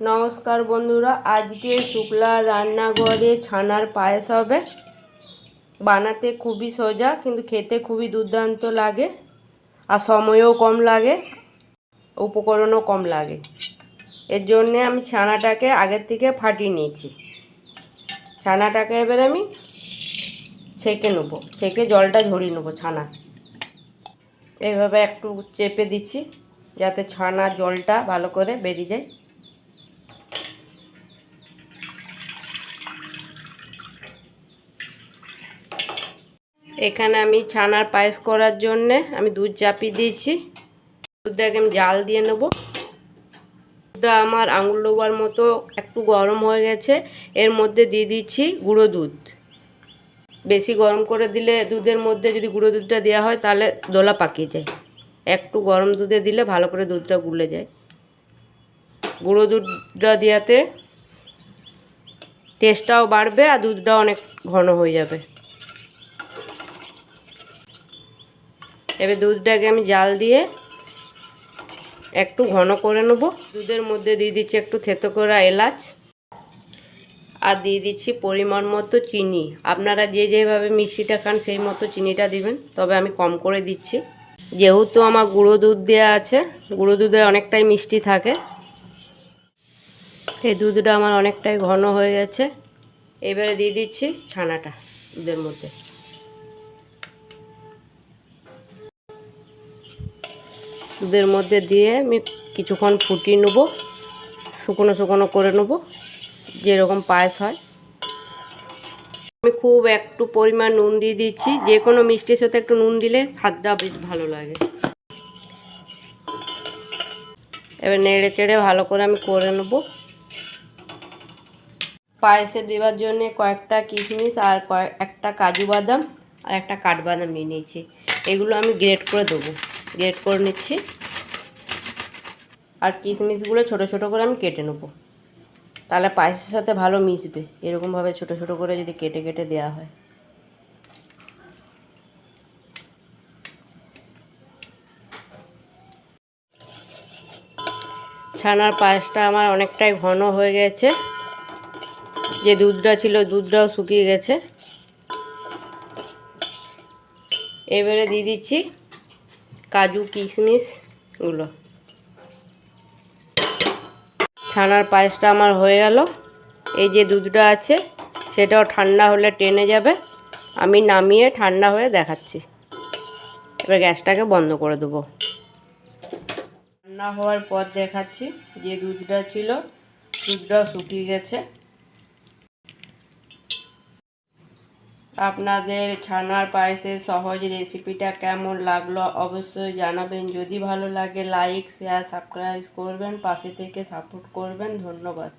নমস্কার বন্ধুরা, আজকে শুক্লা রান্নাঘরে ছানার পায়েস হবে। বানাতে খুবই সোজা, কিন্তু খেতে খুবই দুর্দান্ত লাগে আর সময়ও কম লাগে, উপকরণও কম লাগে। এর জন্যে আমি ছানাটাকে আগের থেকে ফাটিয়ে নিয়েছি। ছানাটাকে এবার আমি ছেঁকে নেব, ছেঁকে জলটা ঝরিয়ে নেব ছানা। এইভাবে একটু চেপে দিচ্ছি, যাতে ছানা জলটা ভালো করে বেরিয়ে যায়। এখানে আমি ছানার পায়েস করার জন্যে আমি দুধ চাপিয়ে দিয়েছি। দুধটাকে আমি জাল দিয়ে নেব। দুধটা আমার আঙুল ডোবার মতো একটু গরম হয়ে গেছে। এর মধ্যে দিয়ে দিচ্ছি গুঁড়ো দুধ। বেশি গরম করে দিলে দুধের মধ্যে যদি গুঁড়ো দুধটা দেওয়া হয় তাহলে দোলা পাকিয়ে যায়। একটু গরম দুধে দিলে ভালো করে দুধটা গুলে যায়। গুঁড়ো দুধটা দেওয়াতে টেস্টটাও বাড়বে আর দুধটাও অনেক ঘন হয়ে যাবে। এবার দুধটাকে আমি জাল দিয়ে একটু ঘন করে নেব। দুধের মধ্যে দিয়ে দিচ্ছি একটু থেতো করা এলাচ আর দিয়ে দিচ্ছি পরিমাণ মতো চিনি। আপনারা যে যেভাবে মিষ্টিটা খান সেই মতো চিনিটা দিবেন, তবে আমি কম করে দিচ্ছি। যেহেতু আমার গুঁড়ো দুধ দেওয়া আছে, গুঁড়ো দুধে অনেকটাই মিষ্টি থাকে। এই দুধটা আমার অনেকটাই ঘন হয়ে গেছে। এবারে দিয়ে দিচ্ছি ছানাটা দুধের মধ্যে। দুধের মধ্যে দিয়ে আমি কিছুক্ষণ ফুটিয়ে নেব, শুকনো শুকনো করে নেব, যেরকম পায়েস হয়। আমি খুব একটু পরিমাণ নুন দিয়ে দিচ্ছি, যে কোনো মিষ্টির সাথে একটু নুন দিলে স্বাদটা বেশ ভালো লাগে। এবার নেড়ে চেড়ে ভালো করে আমি করে নেব। পায়েসে দেওয়ার জন্য কয়েকটা কিশমিশ আর কয়েক, একটা কাজু বাদাম আর একটা কাঠবাদাম নিয়ে নিয়েছি। এগুলো আমি গ্রেট করে দেবো। গ্রেট করে নিচ্ছি। আর কিশমিশগুলো ছোট ছোট করে আমি কেটে নেব। তাহলে পায়েসের সাথে ভালো মিশবে। এরকমভাবে ছোট ছোট করে যদি কেটে কেটে দেওয়া হয়। ছানার পায়েসটা আমার অনেকটাই ঘন হয়ে গেছে। যে দুধটা ছিল, দুধটাও শুকিয়ে গেছে। এবারে দিয়ে দিচ্ছি কাজু কিশমিশগুলো ছানার পায়েসটা আমার হয়ে গেল। এই যে দুধটা আছে, সেটাও ঠান্ডা হলে টেনে যাবে। আমি নামিয়ে ঠান্ডা হয়ে দেখাচ্ছি। এবার গ্যাসটাকে বন্ধ করে দেবো। ঠান্ডা হওয়ার পর দেখাচ্ছি যে দুধটা ছিল, দুধটাও শুকিয়ে গেছে। আপনাদের ছানার পায়েসের সহজ রেসিপিটা কেমন লাগল অবশ্যই জানাবেন। যদি ভালো লাগে লাইক শেয়ার সাবস্ক্রাইব করবেন, পাশে থেকে সাপোর্ট করবেন। ধন্যবাদ।